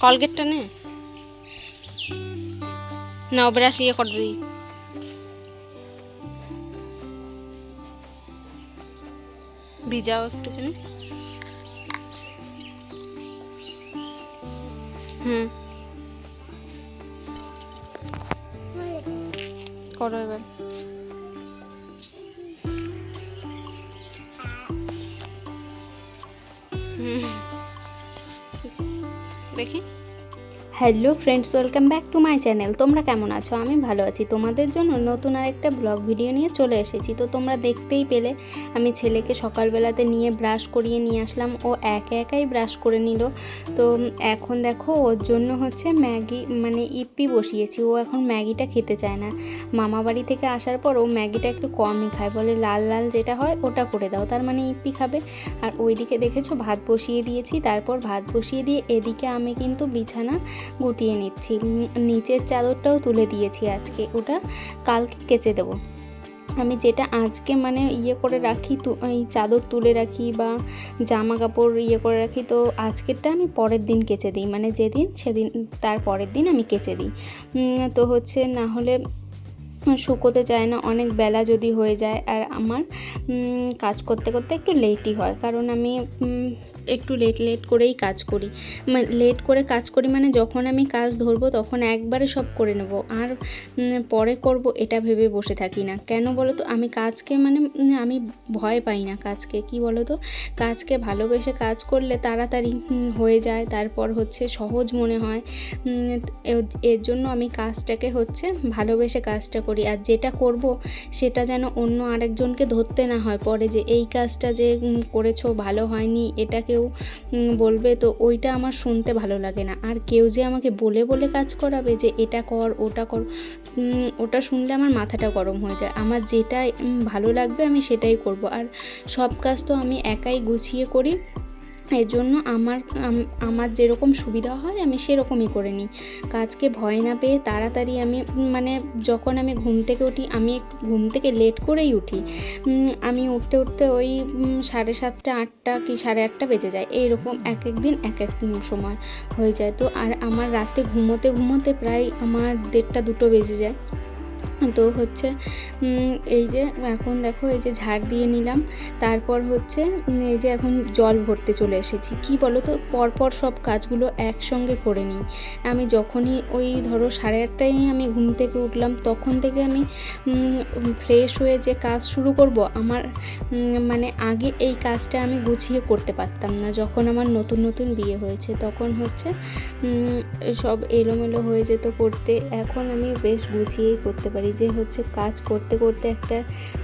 কলগেটটা নে। না ব্রাশ ইয়ে করে দিই। ভিজাও একটুখানি। হুম। করো এবার। দেখি hello friends, welcome back to my channel. তোমরা কেমন আছো? আমি ভালো আছি। তোমাদের জন্য নতুন আর একটা ব্লগ ভিডিও নিয়ে চলে এসেছি। তো তোমরা দেখতেই পেলে, আমি ছেলেকে সকালবেলাতে নিয়ে ব্রাশ করিয়ে নিয়ে আসলাম। ও একা একাই ব্রাশ করে নিল। তো এখন দেখো, ওর জন্য হচ্ছে ম্যাগি মানে ইপ্পি বসিয়েছি। ও এখন ম্যাগিটা খেতে চায় না। মামা বাড়ি থেকে আসার পর ও ম্যাগিটা একটু কমই খায়। বলে লাল লাল যেটা হয়, ওটা করে দাও। তার মানে ইপ্পি খাবে। আর ওইদিকে দেখেছ, ভাত বসিয়ে দিয়েছি। তারপর ভাত বসিয়ে দিয়ে এদিকে আমি কিন্তু বিছানা গুটিয়ে নিচ্ছি। নিচের চাদরটাও তুলে দিয়েছি আজকে। ওটা কালকে কেচে দেবো। আমি যেটা আজকে মানে ইয়ে করে রাখি তো, এই চাদর তুলে রাখি বা জামা কাপড় ইয়ে করে রাখি, তো আজকেরটা আমি পরের দিন কেচে দিই। মানে যেদিন, সেদিন, তার পরের দিন আমি কেচে দিই। তো হচ্ছে না হলে শুকোতে চায় না, অনেক বেলা যদি হয়ে যায়। আর আমার কাজ করতে করতে একটু লেটই হয়। কারণ আমি একটু লেট লেট করেই কাজ করি। মানে লেট করে কাজ করি মানে যখন আমি কাজ ধরবো তখন একবারে সব করে নেব। আর পরে করব এটা ভেবে বসে থাকি না। কেন বলো তো? আমি কাজকে মানে আমি ভয় পাই না কাজকে। কি বলো তো? কাজকে ভালোবেসে কাজ করলে তাড়াতাড়ি হয়ে যায়। তারপর হচ্ছে সহজ মনে হয়। এর জন্য আমি কাজটাকে হচ্ছে ভালোবেসে কাজটা করি। আর যেটা করব সেটা যেন অন্য আরেকজনকে ধরতে না হয় পরে যে এই কাজটা যে করেছ ভালো হয়নি এটা কেউ বলবে, তো ওইটা আমার শুনতে ভালো লাগে না। আর কেউ যে আমাকে বলে বলে কাজ করাবে যে, এটা কর, ওটা কর ওটা শুনলে আমার মাথাটা গরম হয়ে যায়। আমার যেটাই ভালো লাগবে আমি সেটাই করব। আর সব কাজ তো আমি একাই গুছিয়ে করি। এর জন্য আমার আমার যেরকম সুবিধা হয়, আমি সেরকমই করে নিই। কাজকে ভয় না পেয়ে তাড়াতাড়ি আমি মানে যখন আমি ঘুম থেকে উঠি, আমি একটু ঘুম থেকে লেট করেই উঠি। আমি উঠতে উঠতে ওই সাড়ে সাতটা, আটটা কি সাড়ে আটটা বেজে যায়। এইরকম এক এক দিন এক এক সময় হয়ে যায়। তো আর আমার রাতে ঘুমোতে ঘুমোতে প্রায় আমার দেড়টা, দুটো বেজে যায়। তো হচ্ছে এই যে এখন দেখো এই যে ঝাড় দিয়ে নিলাম, তারপর হচ্ছে এই যে এখন জল ভরতে চলে এসেছি। কি বলো তো পরপর সব কাজগুলো একসঙ্গে করে নিই। আমি যখনই ওই ধরো সাড়ে আটটায় আমি ঘুম থেকে উঠলাম, তখন থেকে আমি ফ্রেশ হয়ে যে কাজ শুরু করব, আমার মানে আগে এই কাজটা আমি গুছিয়ে করতে পারতাম না। যখন আমার নতুন নতুন বিয়ে হয়েছে, তখন হচ্ছে সব এলোমেলো হয়ে যেত করতে। এখন আমি বেশ গুছিয়েই করতে পারি। যে হচ্ছে কাজ করতে করতে একটা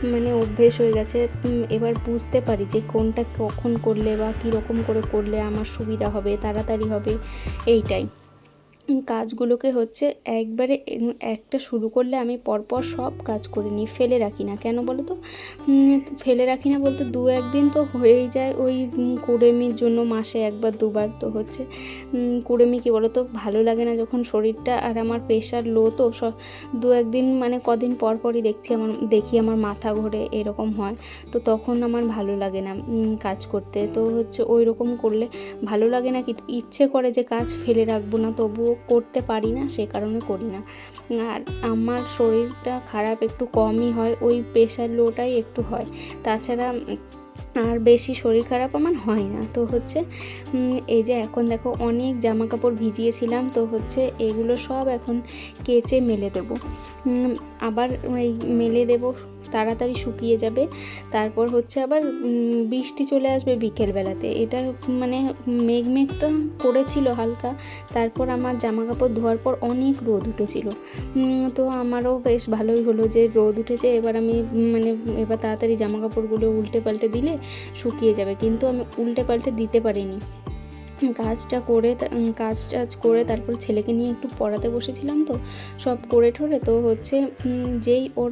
মানে অভ্যেস হয়ে গেছে। এবার বুঝতে পারি যে কোনটা কখন করলে বা কীরকম করে করলে আমার সুবিধা হবে, তাড়াতাড়ি হবে, এইটাই। কাজগুলোকে হচ্ছে একবারে একটা শুরু করলে আমি পরপর সব কাজ করে নিই। ফেলে রাখি না। কেন বলো তো? ফেলে রাখি না বলতে দু একদিন তো হয়েই যায়। ওই কুড়েমির জন্য মাসে একবার, দুবার তো হচ্ছে। কুড়েমি কী বলো তো? ভালো লাগে না যখন শরীরটা আর আমার প্রেশার লো তো সব দু একদিন মানে কদিন পর পরই দেখছি আমার, দেখি আমার মাথা ঘোরে এরকম হয়। তো তখন আমার ভালো লাগে না কাজ করতে। তো হচ্ছে ওই রকম করলে ভালো লাগে না কি? ইচ্ছে করে যে কাজ ফেলে রাখব না, তবুও করতে পারি না, সে কারণে করি না। আর আমার শরীরটা খারাপ একটু কমই হয়, ওই প্রেশার লোটাই একটু হয়। তাছাড়া আর বেশি শরীর খারাপ আমার হয় না। তো হচ্ছে এই যে এখন দেখো অনেক জামা কাপড় ভিজিয়েছিলাম, তো হচ্ছে এগুলো সব এখন কেচে মেলে দেবো। আবার এই মেলে দেবো তাড়াতাড়ি শুকিয়ে যাবে। তারপর হচ্ছে আবার বৃষ্টি চলে আসবে বিকেলবেলাতে। এটা মানে মেঘ মেঘটা করেছিল হালকা। তারপর আমার জামা কাপড় ধোয়ার পর অনেক রোদ উঠেছিল। তো আমারও বেশ ভালোই হলো যে রোদ উঠেছে। এবার আমি মানে এবার তাড়াতাড়ি জামা কাপড়গুলো উল্টে পাল্টে দিলে শুকিয়ে যাবে। কিন্তু আমি উল্টে পাল্টে দিতে পারিনি। কাজটা করে কাজ টাজ করে তারপর ছেলেকে নিয়ে একটু পড়াতে বসেছিলাম তো, সব করে ঠরে তো হচ্ছে যেই ওর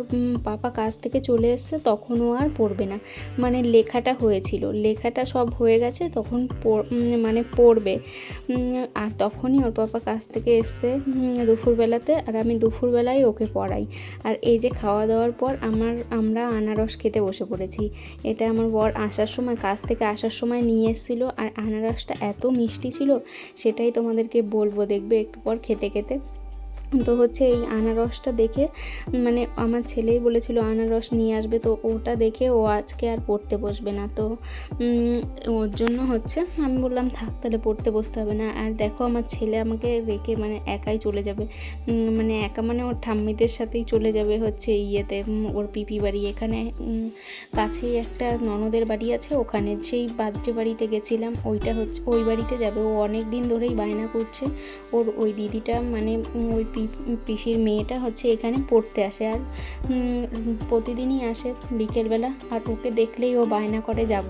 পাপা কাজ থেকে চলে এসছে তখন ও আর পড়বে না। মানে লেখাটা হয়েছিল, লেখাটা সব হয়ে গেছে তখন মানে পড়বে। আর তখনই ওর পাপা কাজ থেকে এসছে দুপুরবেলাতে আর আমি দুপুরবেলায় ওকে পড়াই। আর এই যে খাওয়া দাওয়ার পর আমার, আমরা আনারস খেতে বসে পড়েছি। এটা আমার বর আসার সময়, কাজ থেকে আসার সময় নিয়ে এসেছিল আর আনারসটা এত মিষ্টি ছিল সেটাই তোমাদেরকে বলব। দেখবে একটু পর খেতে খেতে। তো হচ্ছে এই আনারসটা দেখে মানে আমার ছেলেই বলেছিল আনারস নিয়ে আসবে, তো ওটা দেখে ও আজকে আর পড়তে বসবে না। তো ওর জন্য হচ্ছে আমি বললাম, থাক তাহলে পড়তে বসতে হবে না। আর দেখো আমার ছেলে আমাকে রেখে মানে একাই চলে যাবে। মানে একা মানে ওর ঠাম্মিদের সাথেই চলে যাবে হচ্ছে ইয়েতে ওর পিপি বাড়ি। এখানে কাছেই একটা ননদের বাড়ি আছে, ওখানে সেই বার্থডে বাড়িতে গেছিলাম, ওইটা হচ্ছে, ওই বাড়িতে যাবে। ও অনেক দিন ধরেই বায়না করছে। ওর ওই দিদিটা মানে ওই পি- পিসির মেয়েটা হচ্ছে এখানে পড়তে আসে আর প্রতিদিনই আসে বিকেলবেলা আর ওকে দেখলেই ও বায়না করে যাব।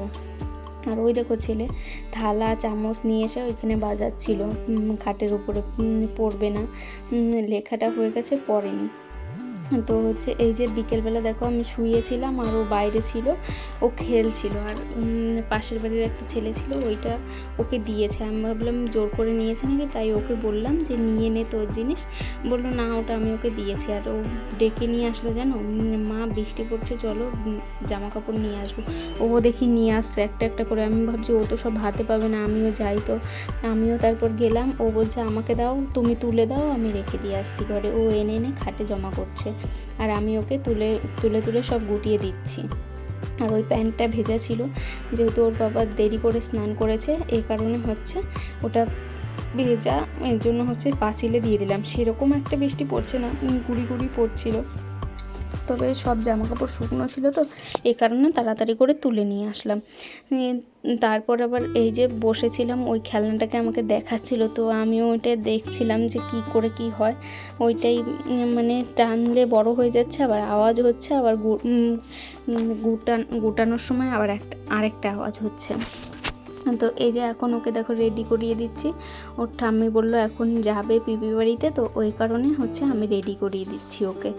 আর ওই দেখো ছেলে থালা, চামচ নিয়ে এসে ওইখানে বাজাচ্ছিল খাটের উপরে পড়বে না লেখাটা হয়ে গেছে পড়েনি। তো হচ্ছে এই যে বিকেলবেলা দেখো আমি শুয়েছিলাম আর ও বাইরে ছিল, ও খেলছিল আর পাশের বাড়ির একটা ছেলে ছিল ওইটা ওকে দিয়েছে। আমি ভাবলাম জোর করে নিয়েছে নাকি, তাই ওকে বললাম যে নিয়ে নে তোর জিনিস। বলল না, ওটা আমি ওকে দিয়েছি। আর ও ডেকে নিয়ে আসলো জানো? মা বৃষ্টি পড়ছে, চলো জামা কাপড় নিয়ে আসব। ও দেখি নিয়ে আসছে, একটা একটা করে। আমি ভাবছি, ও তো সব হাতে পাবে না, আমিও যাই তো। আমিও তারপর গেলাম, ও বলছে, আমাকে দাও, তুমি তুলে দাও, আমি রেখে দিয়ে আসছি ঘরে। ও এনে এনে খাটে জমা করছে। আর আমি ওকে তুলে তুলে তুলে সব গুটিয়ে দিচ্ছি। আর ওই প্যান্টটা ভেজা ছিল, যেহেতু ওর বাবা দেরি করে স্নান করেছে, এই কারণে হচ্ছে ওটা ভেজা, এর জন্য হচ্ছে পাঁচিলে দিয়ে দিলাম। সেরকম একটা বৃষ্টি পড়ছে না গুড়ি গুড়ি পড়ছিল। তবে সব জামা কাপড় শুকনো ছিল তো এই কারণে তাড়াতাড়ি করে তুলে নিয়ে আসলাম। তারপর আবার এই যে বসেছিলাম, ওই খেলনাটাকে আমাকে দেখাচ্ছিল, তো আমিও ওইটা দেখছিলাম যে কি করে কি হয়। ওইটাই মানে টানলে বড় হয়ে যাচ্ছে, আবার আওয়াজ হচ্ছে, আবার গুটান, গুটানোর সময় আবার একটা, আরেকটা আওয়াজ হচ্ছে। তো এই যে এখন ওকে দেখো রেডি করিয়ে দিচ্ছি। ওর ঠাম্মি বলল, এখন যাবে পিপি বাড়িতে। তো ওই কারণে হচ্ছে আমি রেডি করিয়ে দিচ্ছি ওকে।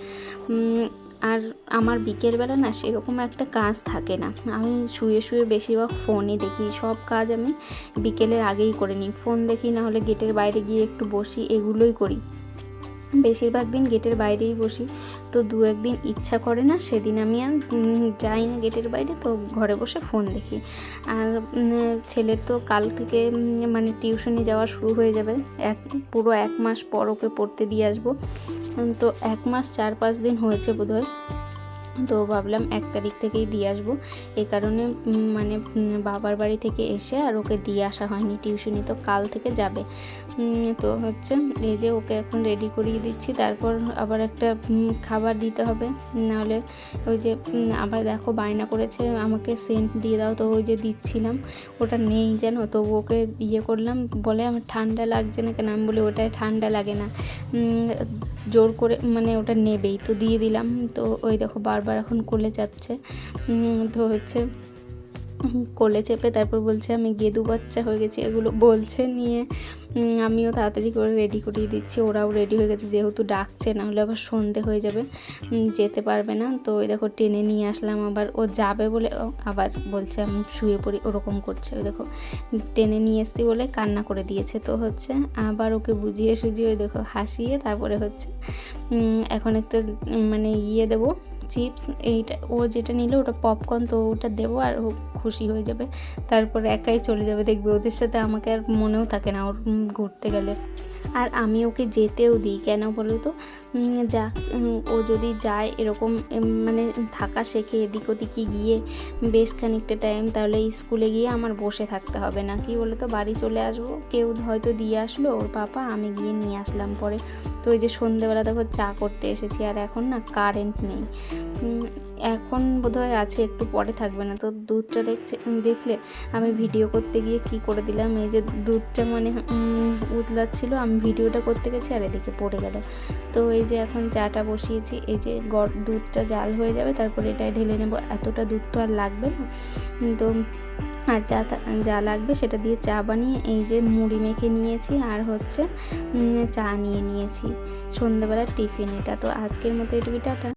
আর আমার বিকেলবেলা না সেরকম একটা কাজ থাকে না। আমি শুয়ে শুয়ে বেশিরভাগ ফোনে দেখি। সব কাজ আমি বিকেলের আগেই করে নিই। ফোন দেখি, না হলে গেটের বাইরে গিয়ে একটু বসি, এগুলোই করি। বেশিরভাগ দিন গেটের বাইরেই বসি। তো দু একদিন ইচ্ছা করে না, সেদিন আমি আর যাই না গেটের বাইরে, তো ঘরে বসে ফোন দেখি। আর ছেলে ছেলের তো কাল থেকে মানে টিউশনে যাওয়া শুরু হয়ে যাবে। এক, পুরো এক মাস পর ওকে পড়তে দিয়ে আসব। তো এক মাস চার পাঁচ দিন হয়েছে বোধহয়। তো ভাবলাম এক তারিখ থেকেই দিয়ে আসব। এ কারণে মানে বাবার বাড়ি থেকে এসে আর ওকে দিয়ে আসা হয়নি টিউশনি তো কাল থেকে যাবে। তো হচ্ছে এই যে ওকে এখন রেডি করিয়ে দিচ্ছি, তারপর আবার একটা খাবার দিতে হবে। নাহলে ওই যে আবার দেখো বায়না করেছে, আমাকে সেন্ট দিয়ে দাও, তো ওই যে দিচ্ছিলাম। ওটা নেই যেন, তো ওকে ইয়ে করলাম, বলে, আমার ঠান্ডা লাগছে না কেন? আমি বলি, ওটায় ঠান্ডা লাগে না। জোর করে মানে ওটা নেবেই। তো দিয়ে দিলাম। তো ওই দেখো বারবার এখন কোলে চাপছে। তো হচ্ছে কোলে চেপে তারপর বলছে, আমি গেদু বাচ্চা হয়ে গেছি। এগুলো বলছে নিয়ে। আমিও তাড়াতাড়ি করে রেডি করিয়ে দিচ্ছি। ওরাও রেডি হয়ে গেছে। যেহেতু ডাকছে, না হলে আবার সন্ধে হয়ে যাবে। যেতে পারবে না। তো ওই দেখো, টেনে নিয়ে আসলাম আবার। ও যাবে বলে আবার বলছে, আমি শুয়ে পড়ি। ওরকম করছে। ওই দেখো, টেনে নিয়ে এসছি বলে কান্না করে দিয়েছে। তো হচ্ছে, আবার ওকে বুঝিয়ে সুঝিয়ে ওই দেখো, হাসিয়ে তারপরে হচ্ছে এখন একটা মানে ইয়ে দেবো, চিপস। এইটা, ও যেটা নিল, ওটা পপকর্ন তো ওটা দেবো আর খুশি হয়ে যাবে। তারপর একাই চলে যাবে। দেখবে ওদের সাথে আমাকে আর মনেও থাকে না ওর ঘুরতে গেলে। আর আমি ওকে যেতেও দিই। কেন বলো তো? যাক ও যদি যায় এরকম মানে থাকা শেখে এদিক ওদিকে গিয়ে বেশ খানিকটা টাইম তাহলে স্কুলে গিয়ে আমার বসে থাকতে হবে না। কি বলে তো? বাড়ি চলে আসব। কেউ হয়তো দিয়ে আসলো, ওর পাপা, আমি গিয়ে নিয়ে আসলাম পরে। তো ওই যে সন্ধেবেলা দেখো চা করতে এসেছি। আর এখন না কারেন্ট নেই। এখন বোধহয় আছে, একটু পরে থাকবে না। তো দুধটা দেখছে দেখলে আমি ভিডিও করতে গিয়ে কি করে দিলাম? এই যে দুধটা মানে উতলাচ্ছিল, আমি ভিডিওটা করতে গেছি আর এদিকে পড়ে গেল। তো এই যে এখন চাটা বসিয়েছি, এই যে দুধটা জাল হয়ে যাবে, তারপরে এটাই ঢেলে নেব। এতটা দুধ তো আর লাগবে না। তো আর যা যা লাগবে সেটা দিয়ে চা বানিয়ে এই যে মুড়ি মেখে নিয়েছি আর হচ্ছে চা নিয়ে নিয়েছি। সন্ধ্যাবেলার টিফিন এটা। তো আজকের মতো এটুকুই, টাটা।